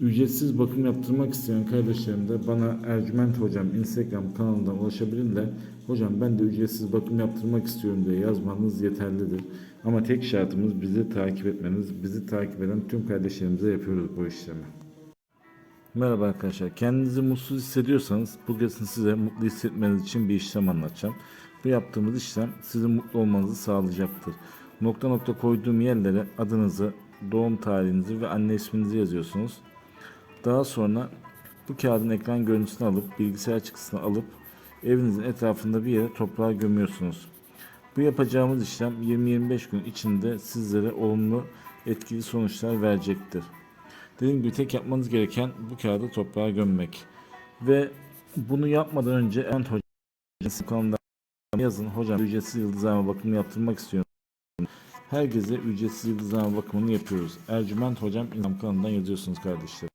Ücretsiz bakım yaptırmak isteyen kardeşlerim de bana Ercüment Hocam Instagram kanalından ulaşabilirler. Hocam ben de ücretsiz bakım yaptırmak istiyorum diye yazmanız yeterlidir. Ama tek şartımız bizi takip etmeniz. Bizi takip eden tüm kardeşlerimize yapıyoruz bu işlemi. Merhaba arkadaşlar. Kendinizi mutsuz hissediyorsanız bugün size mutlu hissetmeniz için bir işlem anlatacağım. Bu yaptığımız işlem sizin mutlu olmanızı sağlayacaktır. Nokta nokta koyduğum yerlere adınızı, doğum tarihinizi ve anne isminizi yazıyorsunuz. Daha sonra bu kağıdın ekran görüntüsünü alıp bilgisayar çıktısını alıp evinizin etrafında bir yere toprağa gömüyorsunuz. Bu yapacağımız işlem 20-25 gün içinde sizlere olumlu etkili sonuçlar verecektir. Dediğim gibi tek yapmanız gereken bu kağıdı toprağa gömmek. Ve bunu yapmadan önce Ent Hoca'nın kanalında yazın. Hocam ücretsiz yıldızlama bakımını yaptırmak istiyorum. Herkese ücretsiz yıldızlama bakımını yapıyoruz. Ercüment Hocam Instagram kanalından yazıyorsunuz kardeşler.